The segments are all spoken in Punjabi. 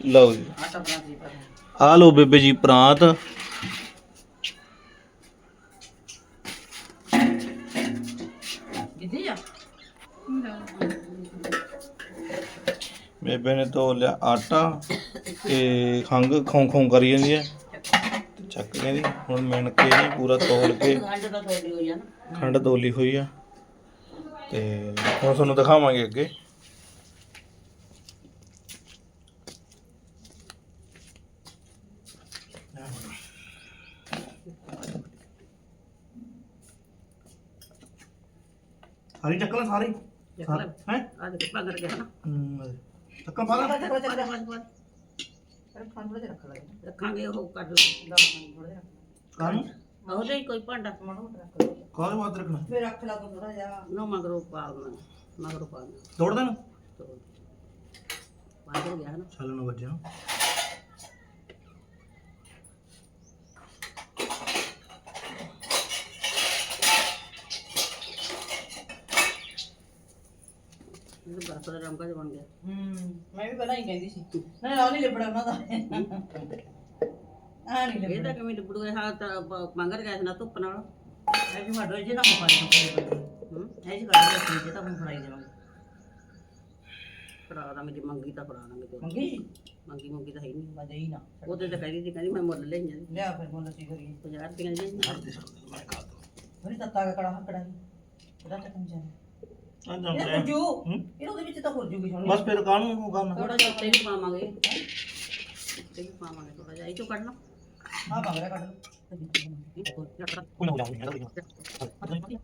ਲਓ ਜੀ। ਆ ਲਓ ਬੇਬੇ ਜੀ ਪ੍ਰਾਂਤ। ਬੇਬੇ ਨੇ ਧੋ ਲਿਆ ਆਟਾ ਤੇ ਖੰਗ ਖੋਂ ਖੋਂ ਕਰੀ ਜਾਂਦੀ ਹੈ। ਤੇ ਚੱਕ ਕਹਿੰਦੀ ਹੁਣ ਮਿਣ ਕੇ ਇਹਨੂੰ ਪੂਰਾ ਤੋਲ ਕੇ ਖੰਡ ਤੋਲੀ ਹੋਈ ਆ। ਤੇ ਹੁਣ ਤੁਹਾਨੂੰ ਦਿਖਾਵਾਂਗੇ ਅੱਗੇ। ਸਾਰੀ ਚੱਕਲਾਂ ਸਾਰੀ ਦੇਖ ਲੈ। ਹੈ? ਆ ਦੇਖ ਪਾ ਕਰ ਗਿਆ ਨਾ ਚੱਕਾਂ ਪਾ ਲੈ ਰੱਖਾਂਗੇ ਉਹ ਕੱਢ ਕਾਹਨੂੰ? ਉਹਦੇ ਹੀ ਕੋਈ ਭਾਂਡਾ। ਕਾਹਦੇ ਬਾਅਦ ਰੱਖਣਾ? ਫੇਰ ਰੱਖ ਲਾ ਤੂੰ ਥੋੜਾ ਜਿਹਾ। ਨਾ ਮਗਰੋਂ ਪਾ ਦੇਣਾ ਮਗਰੋਂ ਪਾ ਦੇਣਾ? ਤੋੜ ਦੇਣਾ ਹੋ ਗਿਆ ਨਾ। ਚੱਲ ਨੂੰ ਵੱਜਿਆ। ਇਹ ਦਾ ਰੰਗਾ ਜਿਹਾ ਬਣ ਗਿਆ। ਹੂੰ ਮੈਂ ਵੀ ਪਹਿਲਾਂ ਹੀ ਕਹਿੰਦੀ ਸੀ। ਨਾ ਨਾ ਨਹੀਂ ਲਿਬੜਾ ਉਹਨਾਂ ਦਾ। ਆ ਨਹੀਂ ਇਹ ਲਿਬੜਾ ਤਾਂ ਕਿਵੇਂ ਡੁੱਬੜੂ ਇਹ ਹਾਲ ਤਾਂ ਬ- ਮੰਗਰ ਗਿਆ ਸੀ ਨਾ ਧੁੱਪ ਨਾਲ। ਇਹ ਜੀ ਮਾਡੋ ਜੀ ਨਾ ਮੋਬਾਈਲ ਨੂੰ ਹੂੰ? ਇਹ ਜੀ ਕੱਢ ਕੇ ਜੇ ਤਾਂ ਹੁਣ ਫੜਾਈ ਦੇਵਾਂਗੇ ਫੜਾ ਦਾਂਗੇ ਜੇ ਮੰਗੀ ਤਾਂ ਫੜਾ ਦਾਂਗੇ। ਤੇ ਮੰਗੀ ਮੰਗੀ ਮੰਗੀ ਤਾਂ ਹੈ ਹੀ ਨਹੀਂ। ਵਜੇ ਹੀ ਨਾ। ਉਹਦੇ ਤਾਂ ਕਹਿੰਦੀ ਸੀ ਕਹਿੰਦੀ ਮੈਂ ਮੁੱਲ ਲੈ ਜਾਂਦੀ ਲਿਆ ਫਿਰ ਮੁੱਲ ਕੀ ਕਰੀਏ? 50 ਰੁਪਏ ਦੀ ਥੋੜੀ ਤੱਤਾ ਦਾ ਕੜਾ ਹੱਕੜਾ ਹੀ ਉਹਦਾ ਤਾਂ ਕੰਜਾ ਆ ਇਹ ਜਾਂ। ਖੁਰਜੂ ਹੂੰ? ਇਹਨੂੰ ਦੇ ਵਿੱਚ ਤਾਂ ਖੁਰਜੂਗੀ ਸੋਣੀ ਬਸ ਫਿਰ ਕਾਹਨੂੰ ਨੂੰ ਕਰਨਾ ਥੋੜਾ ਜਿਹਾ ਉੱਤੇ ਵੀ ਪਾਵਾਂਗੇ। ਉੱਤੇ ਵੀ ਪਾਵਾਂਗੇ ਥੋੜਾ ਜਿਹਾ। ਇਹ ਚੋਂ ਆ ਬਾਗਰਾ ਕੱਢ ਲਓ ਕੋਈ ਨਾ ਹੋ ਜਾਊਗੀ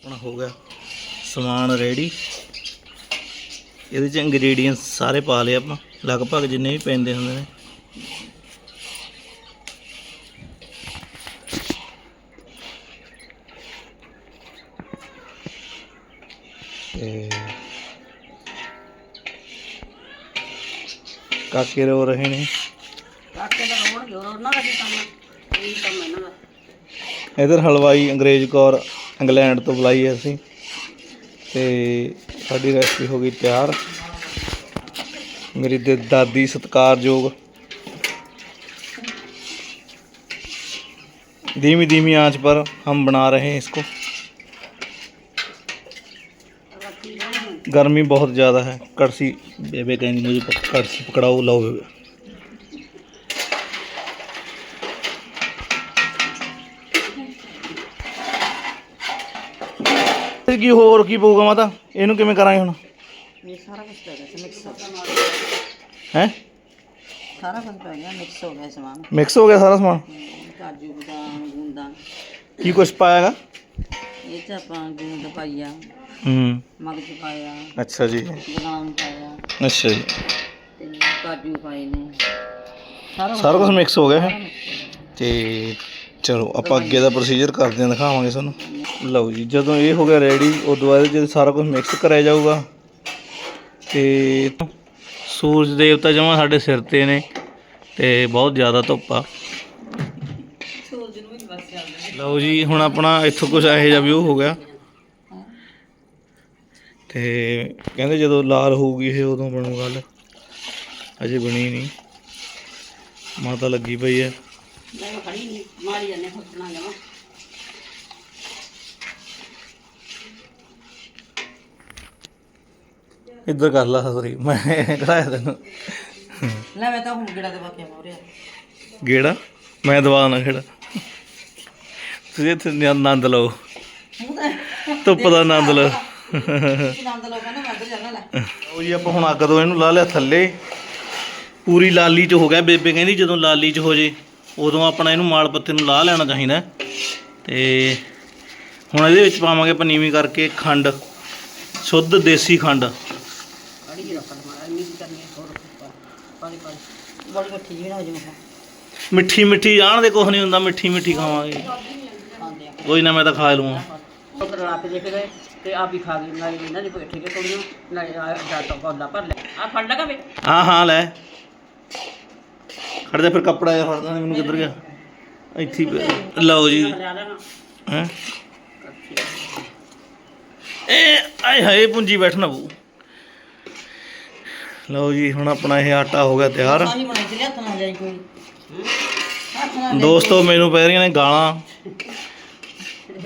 ਆਪਣਾ ਹੋ ਗਿਆ ਸਮਾਨ ਰੈਡੀ ਇਹਦੇ ਚ ਇੰਗਰੀਡੀਅੰਟਸ ਸਾਰੇ ਪਾ ਲਏ ਆਪਾਂ। ਲਗਭਗ ਜਿੰਨੇ ਵੀ ਪੈਂਦੇ ਹੁੰਦੇ ਨੇ। ਕਾਕੇ ਰੋ ਰਹੇ ਨੇ। ਕਾਕੇ ਦਾ ਰੋਣਗੇ, ਹੋਰ ਉਹਨਾਂ ਦਾ ਕੀ ਕੰਮ ਇਹ ਕੰਮ ਇਹਨਾਂ ਦਾ। ਇਧਰ ਹਲਵਾਈ ਅੰਗਰੇਜ਼ ਕੌਰ ਇੰਗਲੈਂਡ ਤੋਂ ਬੁਲਾਈ ਹੈ ਅਸੀਂ ਤੇ ਸਾਡੀ ਰੈਸਪੀ ਹੋ ਗਈ ਤਿਆਰ ਮੇਰੀ ਦੇ ਦਾਦੀ ਸਤਿਕਾਰਯੋਗ धीमी धीमी आंच पर हम बना रहे हैं इसको गर्मी बहुत ज़्यादा है कड़सी बेबे कहेंगे मुझे पक- कड़सी पकड़ाओ लो बेबे ਇਹ ਕੀ ਹੋਰ ਕੀ ਪਊਗਾ ਮਾਤਾ? ਇਹਨੂੰ ਕਿਵੇਂ ਕਰਾਂਗੇ ਹੁਣ? ਇਹ ਸਾਰਾ ਕੁਝ ਪੈ ਗਿਆ ਸੀ ਮਿਕਸ ਹੋ ਗਿਆ। ਹੈ? ਸਾਰਾ ਕੁਝ ਪੈ ਗਿਆ ਮਿਕਸ ਹੋ ਗਿਆ ਸਮਾਨ। ਮਿਕਸ ਹੋ ਗਿਆ ਸਾਰਾ ਸਮਾਨ? ਕਾਜੂ ਬਦਾਮ ਗੁੰਦਾਂ ਕੀ ਕੁਛ ਪਾਇਆਗਾ? ਇਹ ਚ ਆਪਾਂ ਗੂੰਦ ਪਾਈਆ ਹੂੰ ਮਗਜ ਪਾਇਆ ਅੱਛਾ ਜੀ। ਬਦਾਮ ਪਾਇਆ। ਅੱਛਾ ਜੀ। ਤੇ ਕਾਜੂ ਪਾਏ ਨੇ। ਸਾਰਾ ਸਾਰਾ ਕੁਝ ਮਿਕਸ ਹੋ ਗਿਆ ਹੈ। ਤੇ ਚਲੋ ਆਪਾਂ ਅੱਗੇ ਦਾ ਪ੍ਰੋਸੀਜਰ ਕਰਦੇ ਹਾਂ ਦਿਖਾਵਾਂਗੇ ਤੁਹਾਨੂੰ। ਲਓ ਜੀ, ਜਦੋਂ ਇਹ ਹੋ ਗਿਆ ਰੈਡੀ ਉਦੋਂ ਬਾਅਦ ਜਦ ਸਾਰਾ ਕੁਝ ਮਿਕਸ ਕਰਿਆ ਜਾਊਗਾ, ਤੇ ਸੂਰਜ ਦੇਵਤਾ ਜਮਾ ਸਾਡੇ ਸਿਰ ਤੇ ਨੇ, ਤੇ ਬਹੁਤ ਜ਼ਿਆਦਾ ਧੁੱਪ ਆ। ਲਓ ਜੀ, ਹੁਣ ਆਪਣਾ ਇੱਥੋਂ ਕੁਝ ਇਹੋ ਜਿਹਾ ਵਿਊ ਹੋ ਗਿਆ। ਤੇ ਕਹਿੰਦੇ ਜਦੋਂ ਲਾਲ ਹੋਊਗੀ ਇਹ ਉਦੋਂ ਬਣੂ ਗੱਲ। ਅਜੇ ਬਣੀ ਨਹੀਂ। ਮਾਤਾ ਲੱਗੀ ਪਈ ਹੈ। ਮੈਂ ਖੜੀ ਨਹੀਂ ਮਾਰੀ ਜਾਂਦੇ ਫੁੱਟਣਾ ਜਮਾ। ਇੱਧਰ ਕਰ ਲਾ ਸੋਰੀ ਮੈਂ ਕਰਾਇਆ ਤੈਨੂੰ। ਲੈ ਮੈਂ ਤਾਂ ਹੁਣ ਗਿੜਾ ਦੇ ਬਾਕੀ ਮੋਰਿਆ ਗੇੜਾ? ਮੈਂ ਦਵਾ ਨਾ ਖੇੜਾ ਤੁਸੀਂ ਇੱਥੇ ਨ- ਆਨੰਦ ਲਓ। ਧੁੱਪ ਦਾ ਆਨੰਦ ਲਓ। ਕੀ ਨਾਮ ਦਾ ਲੋਕਾਂ ਨੇ ਮੈਂ ਇੱਧਰ ਜਾਣਾ ਲੈ। ਲਓ ਜੀ ਆਪਾਂ ਹੁਣ ਅੱਗ ਤੋਂ ਇਹਨੂੰ ਲਾ ਲਿਆ ਥੱਲੇ। ਪੂਰੀ ਲਾਲੀ ਚ ਹੋ ਗਿਆ ਬੇਬੇ ਕਹਿੰਦੀ ਜਦੋਂ ਲਾਲੀ ਚ ਹੋ ਜੇ ਉਦੋਂ ਆਪਣਾ ਇਹਨੂੰ ਮਾਲ ਪੱਤੇ ਨੂੰ ਲਾ ਲੈਣਾ ਚਾਹੀਦਾ। ਤੇ ਹੁਣ ਇਹਦੇ ਵਿੱਚ ਪਾਵਾਂਗੇ ਪਨੀਵੀਂ ਕਰਕੇ ਖੰਡ ਸ਼ੁੱਧ ਦੇਸੀ ਖੰਡ ਕੜੀ ਜਿਹੀ ਰੱਖ ਮਾਰਾ ਇੰਨੀ ਕੀ ਕਰਨੀ ਹੈ ਹੋਰ ਪਾਣੀ ਪਾਣੀ ਬੜੀ ਮਿੱਠੀ ਜਿਹੀ ਨਾ ਹੋ ਜਾਵੇ ਮਿੱਠੀ ਮਿੱਠੀ ਜਾਣ ਦੇ ਕੁਛ ਨਹੀਂ ਹੁੰਦਾ ਮਿੱਠੀ ਮਿੱਠੀ ਖਾਵਾਂਗੇ। ਖਾਂਦੇ ਆ। ਕੋਈ ਨਾ ਮੈਂ ਤਾਂ ਖਾ ਲੂੰਗਾ। ਉਹ ਰਲਾ ਕੇ ਦੇਖ ਗਏ ਤੇ ਆਪ ਹੀ ਖਾ ਗਏ। ਨਾਲੇ ਇਹਨਾਂ ਦੀ ਬੈਠੇ ਕੇ ਕੁੜੀਆਂ ਨਾਲੇ ਆ ਜਾ ਤਾਂ ਗੋਲਾ ਭਰ ਲੈ ਆ ਫੜ ਲਗਾ ਵੇ ਹਾਂ ਹਾਂ ਲੈ। ਖੜ ਜਾ ਫਿਰ ਕੱਪੜਾ ਜਿਹਾ ਫੜਦਾ ਮੈਨੂੰ ਕਿੱਧਰ ਗਿਆ? ਇੱਥੇ ਹੀ ਪਿਆ। ਲਓ ਜੀ। ਲੈਣਾ ਹੈ ਇਹ ਆਏ ਹਾਏ ਪੁੰਜੀ ਬੈਠਣਾ ਬੂ ਲਓ ਜੀ ਹੁਣ ਆਪਣਾ ਇਹ ਆਟਾ ਹੋ ਗਿਆ ਤਿਆਰ। ਸਾਨੀ ਬਣਾਈ ਤੇ ਹੱਥ ਨਾਲ ਜਾਈ ਕੋਈ। ਹੱਥ ਨਾਲ ਦੋਸਤੋ ਮੈਨੂੰ ਪੈ ਰਹੀਆਂ ਨੇ ਗਾਲਾਂ।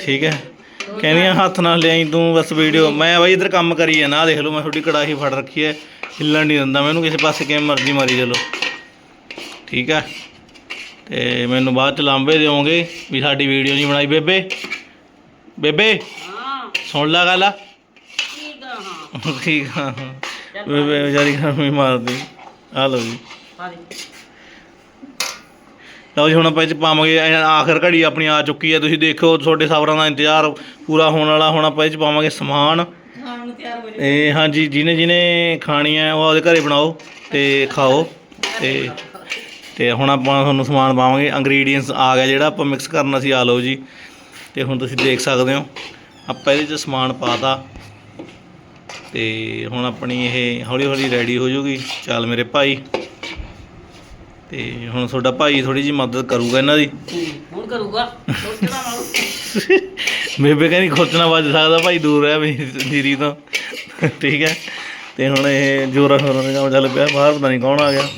ਠੀਕ ਹੈ। ਕਹਿੰਦੀਆਂ ਹੱਥ ਨਾਲ ਲਿਆਈ ਤੂੰ ਬਸ ਵੀਡੀਓ। ਮੈਂ ਬਾਈ ਇਧਰ ਕੰਮ ਕਰੀ ਜਾਣਾ ਆਹ ਦੇਖ ਲਓ ਮੈਂ ਤੁਹਾਡੀ ਕੜਾਹੀ ਫੜ ਰੱਖੀ ਹੈ। ਹਿੱਲਣ ਨਹੀਂ ਦਿੰਦਾ ਮੈਨੂੰ ਕਿਸੇ ਪਾਸੇ ਕਿਵੇਂ ਮਰਜ਼ੀ ਮਾਰੀ ਚਲੋ। ਠੀਕ ਹੈ। ਤੇ ਮੈਨੂੰ ਬਾਅਦ ਚ ਲਾਂਬੇ ਦਿਓਗੇ ਵੀ ਸਾਡੀ ਵੀਡੀਓ ਨਹੀਂ ਬਣਾਈ ਬੇਬੇ। ਬੇਬੇ ਹਾਂ। ਸੁਣ ਲਾ ਗੱਲ। ਠੀਕ ਆ ਹਾਂ। ਠੀਕ ਆ ਵਿਚਾਰੀ ਗਰਮੀ ਮਾਰਦੀ। ਆ ਲਓ ਜੀ। ਪਾ ਦੇ। ਲਓ ਜੀ ਹੁਣ ਆਪਾਂ ਇਹ 'ਚ ਪਾਵਾਂਗੇ ਇਹ ਆਖਰ ਘੜੀ ਆਪਣੀ ਆ ਚੁੱਕੀ ਹੈ। ਤੁਸੀਂ ਦੇਖੋ ਤੁਹਾਡੇ ਸਬਰਾਂ ਦਾ ਇੰਤਜ਼ਾਰ ਪੂਰਾ ਹੋਣ ਵਾਲਾ। ਹੁਣ ਆਪਾਂ ਇਹ 'ਚ ਪਾਵਾਂਗੇ ਸਮਾਨ। ਖਾਣ ਨੂੰ ਤਿਆਰ ਹੋ ਇਹ ਹਾਂਜੀ ਜਿਹਨੇ ਜਿਹਨੇ ਖਾਣੀ ਹੈ ਉਹ ਆਪਦੇ ਘਰੇ ਬਣਾਓ ਤੇ ਖਾਓ। ਤੇ ਤੇ ਹੁਣ ਆਪਾਂ ਤੁਹਾਨੂੰ ਸਮਾਨ ਪਾਵਾਂਗੇ। ਇੰਗਰੀਡੀਅੰਟਸ ਆ ਗਿਆ ਜਿਹੜਾ ਆਪਾਂ ਮਿਕਸ ਕਰਨਾ ਸੀ। ਆ ਲਓ ਜੀ। ਤੇ ਹੁਣ ਤੁਸੀਂ ਦੇਖ ਸਕਦੇ ਹੋ। ਆਪਾਂ ਇਹਦੇ 'ਚ ਸਮਾਨ ਪਾਤਾ ਤੇ ਹੁਣ ਆਪਣੀ ਇਹ ਹੌਲੀ ਹੌਲੀ ਰੈਡੀ ਹੋ ਜਾਊਗੀ ਚੱਲ ਮੇਰੇ ਭਾਈ। ਤੇ ਹੁਣ ਤੁਹਾਡਾ ਭਾਈ ਥੋੜੀ ਜੀ ਮਦਦ ਕਰੂਗਾ ਇਹਨਾਂ ਦੀ। ਹੁਣ ਕਰੂਗਾ। ਸੋਚਣਾ ਨਾਲ ਬੇਬੇ ਕਹਿੰਦੀ ਖੋਚਣਾ ਵੱਜ ਸਕਦਾ ਭਾਈ ਦੂਰ ਹੈ ਵੀ ਜੀਰੀ ਤੋਂ। ਠੀਕ ਹੈ। ਤੇ ਹੁਣ ਇਹ ਜੋਰਾ ਸ਼ੋਰਾਂ ਦਾ ਕੰਮ ਚੱਲ ਪਿਆ ਬਾਹਰ ਪਤਾ ਨਹੀਂ ਕੌਣ ਆ ਗਿਆ।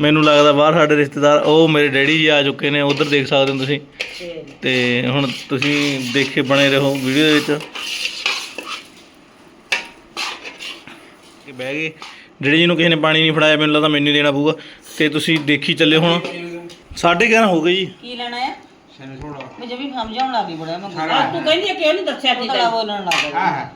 ਮੈਨੂੰ ਲੱਗਦਾ ਬਾਹਰ ਸਾਡੇ ਰਿਸ਼ਤੇਦਾਰ ਉਹ ਮੇਰੇ ਡੈਡੀ ਜੀ ਆ ਚੁੱਕੇ ਨੇ ਉਧਰ ਦੇਖ ਸਕਦੇ ਹੋ ਤੁਸੀਂ। ਤੇ ਤੇ ਹੁਣ ਤੁਸੀਂ ਦੇਖੇ ਬਣੇ ਰਹੋ ਵੀਡੀਓ ਦੇ ਵਿੱਚ। ਕਿ ਬਹਿ ਗਏ। ਡੈਡੀ ਜੀ ਨੂੰ ਕਿਸੇ ਨੇ ਪਾਣੀ ਨਹੀਂ ਫੜਾਇਆ ਮੈਨੂੰ ਲੱਗਦਾ ਮੈਨੂੰ ਹੀ ਦੇਣਾ ਪਊਗਾ। ਤੇ ਤੁਸੀਂ ਦੇਖੀ ਚੱਲੇ ਹੁਣ। ਸਾਢੇ 11 ਹੋ ਗਏ ਜੀ। ਕੀ ਲੈਣਾ ਹੈ? ਮੈਂ ਜਮੀ ਸਮਝਾਉਣ ਲੱਗ ਬੜਾ ਮੈਂ ਤੂੰ ਕਹਿੰਦੀ ਕਿਉਂ ਨਹੀਂ ਦੱਸਿਆ ਤਾਂ ਤੈਨੂੰ? ਬੋਲਣ ਲੱਗ ਗਿਆ।